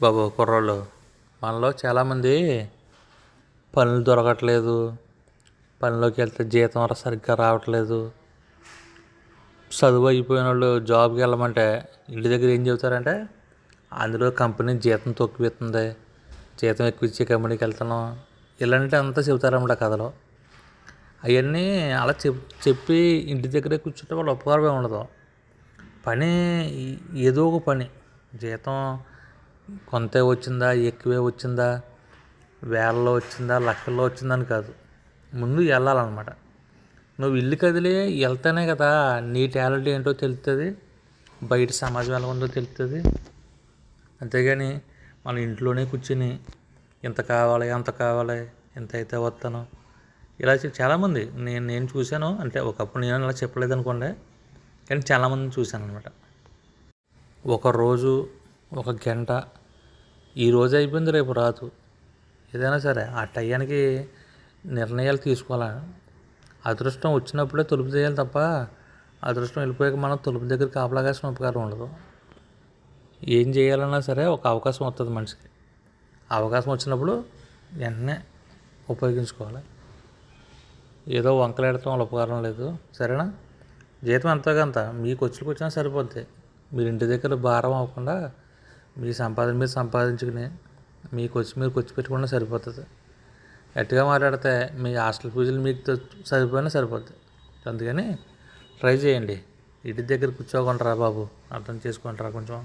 బాబు కుర్రోళ్ళు. మనలో చాలామంది పనులు దొరకట్లేదు. పనిలోకి వెళ్తే జీతం సరిగ్గా రావట్లేదు. చదువు అయిపోయిన వాళ్ళు జాబ్కి వెళ్ళమంటే ఇంటి దగ్గర ఏం చెబుతారంటే అందులో కంపెనీ జీతం తక్కువ జీతం ఎక్కువ ఇచ్చే కంపెనీకి వెళ్తున్నాం. ఇలాంటి అంతా చెబుతారన్నమాట కథలో. అవన్నీ అలా చెప్ చెప్పి ఇంటి దగ్గరే కూర్చుంటే వాళ్ళు ఉపకారమే ఉండదు. పని ఏదో ఒక పని. జీతం కొంతే వచ్చిందా ఎక్కువే వచ్చిందా వేలలో వచ్చిందా లక్షల్లో వచ్చిందని కాదు. ముందు వెళ్ళాలన్నమాట. నువ్వు ఇల్లు కదిలి వెళ్తేనే కదా నీ టాలెంట్ ఏంటో తెలుస్తుంది బయట సమాజం ఎలా ఉందో తెలుస్తుంది అంతేగాని మన ఇంట్లోనే కూర్చుని ఇంత కావాలి అంత కావాలి ఎంత అయితే వస్తాను. ఇలా చాలామంది నేను నేను చూశాను అంటే ఒకప్పుడు నేను అలా చెప్పలేదు అనుకోండి కానీ చాలామందిని చూశాను అనమాట ఒక రోజు ఒక గంట. ఈ రోజు అయిపోయింది రేపు రాదు. ఏదైనా సరే ఆ టయానికి నిర్ణయాలు తీసుకోవాలి? అదృష్టం వచ్చినప్పుడే తలుపు చేయాలి తప్ప అదృష్టం వెళ్ళిపోయాక మనం తలుపు దగ్గర కాపలాగాసిన ఉపకారం ఉండదు. ఏం చేయాలన్నా సరే ఒక అవకాశం వస్తుంది మనిషికి. అవకాశం వచ్చినప్పుడు వెంటనే ఉపయోగించుకోవాలి. ఏదో వంకలాడటం వల్ల ఉపకారం లేదు. సరేనా? జీతం ఎంతో కొంత మీకు వచ్చులకు వచ్చినా సరిపోద్ది. మీరు ఇంటి దగ్గర భారం అవ్వకుండా మీ సంపాదన మీరు సంపాదించుకుని మీకు వచ్చి మీరు ఖర్చు పెట్టుకున్నా సరిపోతుంది. గట్టిగా మాట్లాడితే మీ హాస్టల్ ఫీజులు మీకు సరిపోయినా సరిపోతుంది అందుకని ట్రై చేయండి. ఇంటి దగ్గర కూర్చోకుండా బాబు అర్థం చేసుకుంటారా కొంచెం.